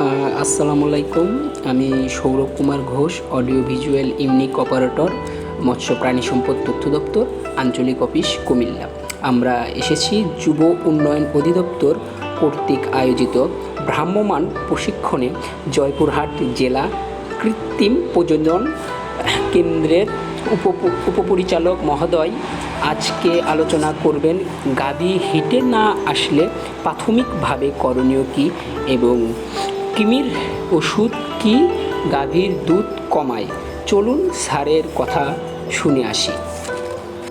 আসসালামু আলাইকুম। আমি Sourav Kumar Ghosh audio visual unique operator মৎস্য প্রাণী সম্পদ তথ্য দপ্তর, আঞ্চলিক অফিস কুমিল্লা। আমরা এসেছি যুব উন্নয়ন অধিদপ্তর কর্তৃক আয়োজিত ভ্রাম্যমাণ প্রশিক্ষণে জয়পুরহাট জেলা কৃত্রিম প্রযোজন কেন্দ্রের উপ, উপপরিচালক মহোদয় আজকে আলোচনা করবেন গাভী হিটে না আসলে প্রাথমিকভাবে করণীয় কী এবং কৃমির, ওষুধ কি, গাভীর দুধ কমায়। চলুন স্যারের কথা শুনে আসি।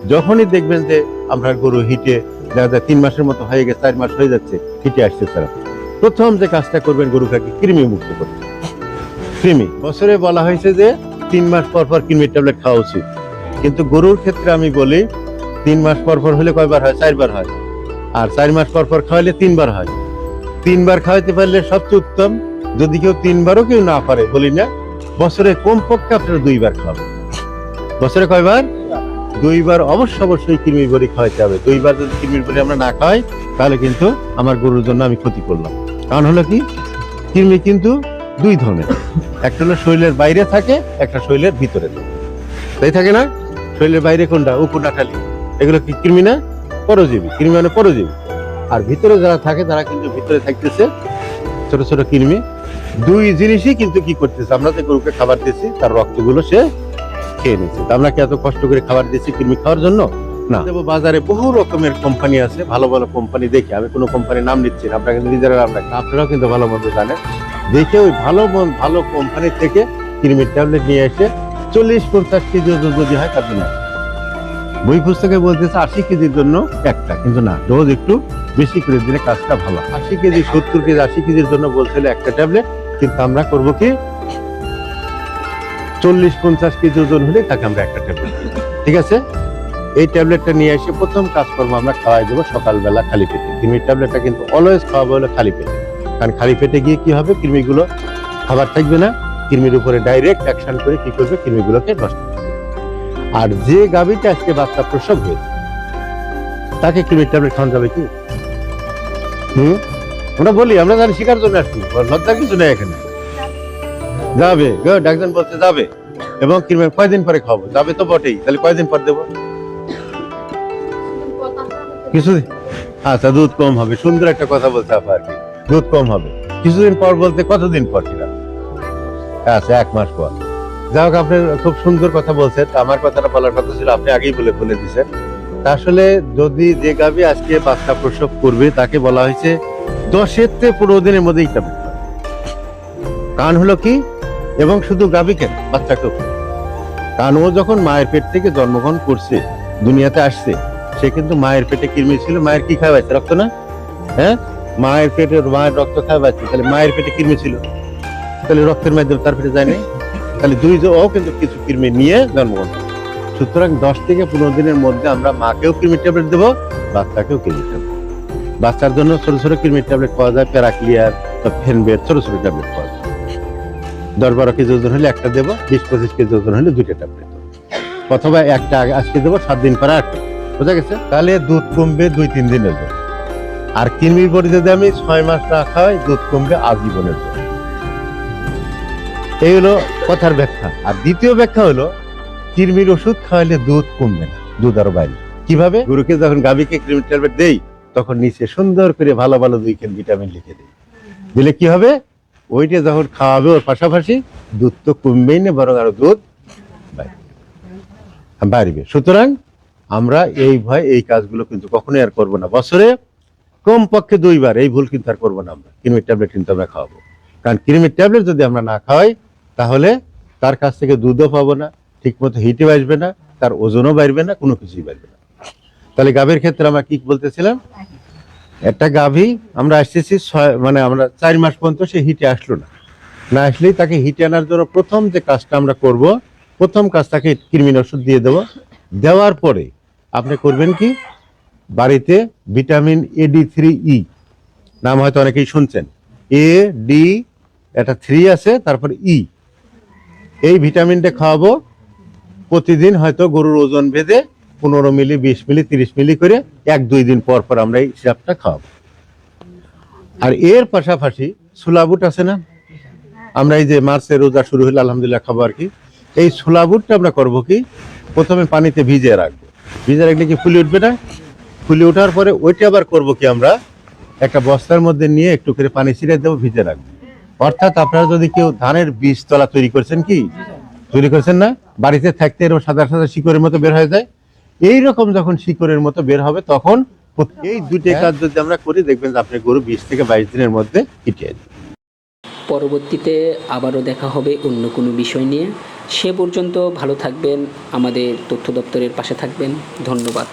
যখনই দেখবেন যে আমরা গরু হিটে, দেখা যায় তিন মাসের মতো হয়ে গেছে, চার মাস হয়ে যাচ্ছে, হিটে আসছে তারা। প্রথম যে কাজটা করবেন, গরুটাকে কৃমি মুক্ত করতে। কৃমি। বছরে বলা হয়েছে যে তিন মাস পর পর কৃমির ট্যাবলেট খাওয়া উচিত। কিন্তু গরুর ক্ষেত্রে আমি বলি, তিন মাস পর পর হলে কয়বার হয়? চারবার হয়। আর চার মাস পর পর খাওয়ালে তিনবার হয়। তিনবার খাওয়াইতে পারলে সবচেয়ে উত্তম। যদি কেউ তিনবারও কেউ না পারে, বলি না, বছরে কমপক্ষে আপনারা দুইবার খাওয়াবেন। বছরে কয়বার? দুইবার অবশ্য অবশ্যই কৃমির বড়ি খাওয়াইতে হবে। দুইবার যদি কৃমির বড়ি আমরা না খাই তাহলে কিন্তু আমার গরুর জন্য আমি ক্ষতি করলাম। কারণ হলো কি? কৃমি কিন্তু দুই ধরনের। একটা হলো শরীরের বাইরে থাকে, একটা শরীরের ভিতরে থাকে। তাই থাকে না? শরীরের বাইরে কোনটা? উপনাখালি এগুলো কি কৃমি না? পরজীবী। কৃমি মানে পরজীবী। আর ভিতরে যারা থাকে তারা কিন্তু ভিতরে থাকতেছে ছোট ছোট কৃমি। দুই জিনিসই কিন্তু কি করতেছে? আমরা যে গরুকে খাবার দিচ্ছি তার রক্তগুলো সে খেয়ে নিচ্ছে আমরা কি এত কষ্ট করে খাবার দিচ্ছি কৃমি খাওয়ার জন্য? না। বাজারে বহু রকমের কোম্পানি আছে ভালো ভালো কোম্পানি দেখে। আমি কোনো কোম্পানির নাম নিচ্ছি না আপনারা কিন্তু নিজেরা নাম রাখেন। আপনারাও কিন্তু ভালো মন্দ জানেন। দেখে ওই ভালো ভালো কোম্পানি থেকে কৃমির ট্যাবলেট নিয়ে এসে চল্লিশ পঞ্চাশ কেজি ওজন যদি হয় তার জন্য। বই পুস্তকে বলতেছে আশি কেজির জন্য একটা কিন্তু না ডোজ একটু বেশি করে দিলে কাজটা ভালো আশি কেজি, সত্তর কেজি, আশি কেজির জন্য বলছিল একটা ট্যাবলেট, কিন্তু আমরা করব কি? চল্লিশ, পঞ্চাশ কেজি ওজন হলে তাকে আমরা একটা ট্যাবলেট ঠিক আছে? এই ট্যাবলেটটা নিয়ে এসে প্রথম কাজকর্ম আমরা খাওয়াই দেবো সকালবেলা খালি পেটে। কৃমির ট্যাবলেটটা কিন্তু অলওয়েজ খাওয়াবো হলো খালি পেটে। কারণ খালি পেটে গিয়ে কি হবে? কৃমিগুলো খাবার থাকবে না। কৃমির উপরে ডাইরেক্ট অ্যাকশন করে কি করবে? কৃমিগুলোকে নষ্ট আর যে গাভীটা আজকে বাচ্চা প্রসব হয়েছে, তাকে কৃমির ট্যাবলেট খাওয়ানো যাবে কি? আমরা বলি, আমরা জানি শিকার জন্য আসছি। লজ্জার কিছু নেই এখানে। যাবে একজন বলতে যাবে। এবং কৃমির কয়দিন পরে খাব? যাবে তো বটেই, তাহলে কয়দিন পর দেবো? কিছু আচ্ছা দুধ কম হবে, সুন্দর একটা কথা বলছে আপা আর কি। দুধ কম হবে। কিছুদিন পর বলতে কতদিন পর কিনা আচ্ছা এক মাস পর। যাই হোক, আপনি খুব সুন্দর কথা বলছেন। আমার কথাটা বলার কথা ছিল, আপনি আগেই বলে বলে দিছেন তা আসলে যদি যে গাভী আজকে বাচ্চা প্রসব করবে, তাকে বলা হয়েছে দশের থেকে পনেরো দিনের মধ্যে খাবে। কারণ হলো কি? এবং শুধু গাভী কেন? বাচ্চাকেও কারণ ও যখন মায়ের পেট থেকে জন্মগ্রহণ করছে, দুনিয়াতে আসছে, সে কিন্তু মায়ের পেটে কৃমি ছিল, মায়ের কি খাওয়াইছে রক্ত না? হ্যাঁ? মায়ের পেটে মায়ের রক্ত খাওয়াইছে তাহলে মায়ের পেটে কৃমি ছিল। তাহলে রক্তের মাধ্যমে তার পেটে যায়নি তাহলে দুই ও কিন্তু কিছু কৃমি নিয়ে জন্মগ্রহণ। সুতরাং দশ থেকে পনেরো দিনের মধ্যে আমরা মাকেও কৃমির ট্যাবলেট দেবো, বাচ্চাকেও কৃমির ট্যাবলেট বাচ্চার জন্য ছোট ছোট কৃমির ট্যাবলেট পাওয়া যায়, প্যারাক্লিয়ার ফেনবেট ছোট ছোট ট্যাবলেট পাওয়া যায়। দশ বারো কেজি ওজন হলে একটা দেবো, বিশ পঁচিশ কেজি ওজন হলে দুইটা ট্যাবলেট অথবা একটা আজকে দেবো, সাত দিন পরে একটা বোঝা গেছে? তাহলে দুধ কমবে দুই, তিন দিনের জন্য। আর কৃমির বড়ি যদি আমি ছয় মাস না খাওয়াই, দুধ কমবে আজীবনের জন্য। এই হলো কথার ব্যাখ্যা। আর দ্বিতীয় ব্যাখ্যা হলো কৃমির ওষুধ খাওয়ালে দুধ কমবে না, দুধ আরও বাড়বে কীভাবে? গরুকে যখন গাভীকে কৃমির ট্যাবলেট দেই, তখন নিচে সুন্দর করে ভালো ভালো দুই কেন ভিটামিন লিখে দেই। দিলে কি হবে? ওইটা যখন খাওয়াবে ওর পাশাপাশি দুধ তো কমবেই না, বরং আরও দুধ। বাড়বে। সুতরাং আমরা এই ভয় এই কাজগুলো কিন্তু কখনোই আর করব না। বছরে কমপক্ষে দুইবার এই ভুল কিন্তু আর করব না আমরা। কৃমির ট্যাবলেট কিন্তু আমরা খাওয়াবো। কারণ কৃমির ট্যাবলেট যদি আমরা না খাওয়াই, তাহলে তার কাছ থেকে দুধও পাবো না ঠিক মতো হিটে বাঁচবে না, তার ওজনও বাড়বে না, কোনো কিছুই বাড়বে না। তাহলে গাভীর ক্ষেত্রে আমরা কি বলতেছিলাম? একটা গাভী, আমরা আসতেছি ছয় মানে আমরা চার মাস পর্যন্ত সে হিটে আসলো না। না আসলেই তাকে হিটে আনার জন্য প্রথম যে কাজটা আমরা করব, প্রথম কাজ তাকে কৃমির ওষুধ দিয়ে দেবো। দেওয়ার পরে আপনি করবেন কি? বাড়িতে vitamin A D three E নাম হয়তো অনেকেই শুনছেন। এ ডি একটা থ্রি আছে, তারপর ই এই ভিটামিনটা খাওয়াবো প্রতিদিন হয়তো গরুর ওজন ভেদে পনেরো মিলি, বিশ মিলি, তিরিশ মিলি করে এক, দুই দিন পর পর আমরা এই সিরাপটা খাওয়াবো। আর এর পাশাপাশি সুলাবুট আছে না? আমরা এই যে মার্চে রোজা শুরু হলে আলহামদুলিল্লাহ খাব আর কি। এই ছোলা বুটটা আমরা করব কি? প্রথমে পানিতে ভিজিয়ে রাখব। ভিজে রাখলে কি ফুলে উঠবে না? ফুলে ওঠার পরে ওইটা আবার করব কি আমরা? একটা বস্তার মধ্যে নিয়ে একটু করে পানি ছিঁড়ে দেবো ভিজে রাখব। অর্থাৎ আপনারা যদি কেউ ধানের বীজ তলা তৈরি করছেন কি? তৈরি করেছেন না বাড়িতে থাকতে এরকম সাদা সাদা শিকড়ের মতো বের হয়ে যায়। এই রকম যখন শিকড়ের মতো বের হবে তখন এই দুটি কাজ যদি আমরা করি দেখবেন যে আপনার গরু বিশ থেকে বাইশ দিনের মধ্যে যাবে পরবর্তীতে আবারও দেখা হবে অন্য কোনো বিষয় নিয়ে। সে পর্যন্ত ভালো থাকবেন আমাদের তথ্য দপ্তরের পাশে থাকবেন। ধন্যবাদ।